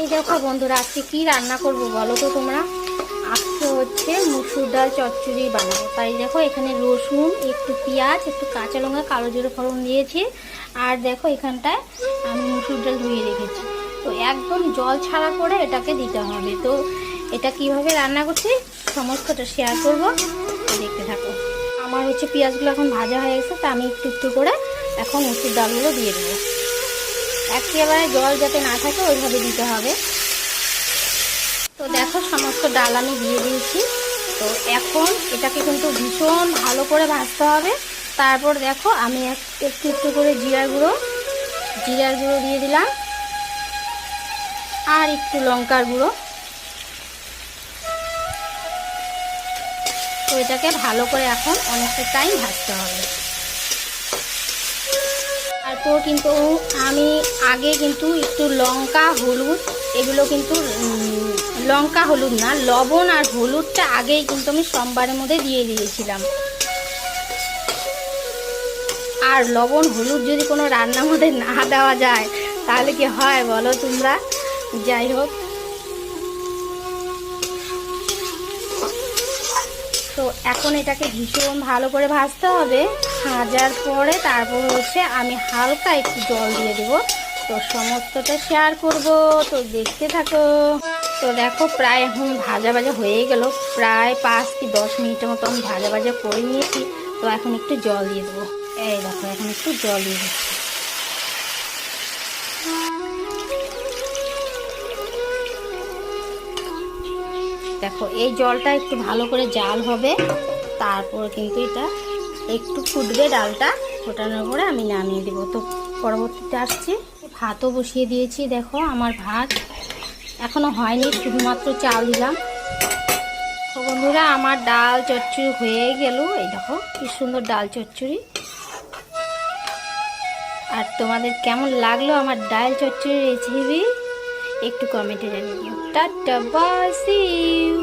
এই দেখো বন্ধুরা, আজকে কি রান্না করব বলো তো তোমরা? আজকে হচ্ছে মুসুর ডাল চচ্চড়ি বানাবো। তাই দেখো, এখানে রসুন, একটু পেঁয়াজ, একটু কাঁচা লঙ্কা, কালো জিরে ফোড়ন দিয়েছি। আর দেখো, এখানটায় আমি মুসুর ডাল ধুয়ে রেখেছি। তো একদম জল ছাড়া করে এটাকে দিতে হবে। তো এটা কীভাবে রান্না করছি, সমস্তটা শেয়ার করব। দেখতে থাকো। আমার হচ্ছে পেঁয়াজগুলো এখন ভাজা হয়ে গেছে, তা আমি একটু একটু করে এখন মুসুর ডালগুলো দিয়ে দেবো। একেবারে জল যাতে না থাকে, ওইভাবে দিতে হবে। তো দেখো, সমস্ত ডাল আমি দিয়ে দিয়েছি। তো এখন এটাকে কিন্তু ভীষণ ভালো করে ভাজতে হবে। তারপর দেখো, আমি এক- একটু একটু করে জিরার গুঁড়ো। জিরার গুঁড়ো দিয়ে দিলাম। আর একটু লঙ্কার গুঁড়ো। তো এটাকে ভালো করে এখন অনেকটা টাইম ভাজতে হবে। তারপর কিন্তু আমি আগে কিন্তু একটু লঙ্কা, হলুদ, এগুলো কিন্তু লঙ্কা, হলুদ না, লবণ আর হলুদটা আগেই কিন্তু আমি সোমবারের মধ্যে দিয়ে দিয়েছিলাম। আর লবণ, হলুদ যদি কোনো রান্নার মধ্যে না দেওয়া যায়, তাহলে কি হয় বলো তোমরা? যাই হোক। তো এখন এটাকে ভীষণ ভালো করে ভাজতে হবে। ভাজার পরে তারপর হচ্ছে আমি হালকা একটু জল দিয়ে দেবো। তো সমস্তটা শেয়ার করব। তো দেখতে থাকো। তো দেখো প্রায় এখন ভাজা ভাজা হয়ে গেল। প্রায় পাঁচ কি দশ মিনিটের মতো আমি ভাজা ভাজা করে নিয়েছি। তো এখন একটু জল দিয়ে দেবো। এই দেখো, এখন একটু জল দিয়ে দিচ্ছি। দেখো, এই জলটা একটু ভালো করে জাল হবে। তারপর কিন্তু এটা একটু ফুটবে ডালটা, ফোটানোর পরে আমি নামিয়ে দেবো। তো পরবর্তীতে আসছি। ভাতও বসিয়ে দিয়েছি, দেখো আমার ভাত। এখনও হয়নি, শুধুমাত্র চাল দিলাম। তো বন্ধুরা, আমার ডাল চচ্চড়ি হয়ে গেল। এই দেখো, কি সুন্দর ডাল চচ্চড়ি। আর তোমাদের কেমন লাগল আমার ডাল চচ্চড়ি রেসিপি একটু কমেন্টে জানিয়ে দিও। Tata bye C you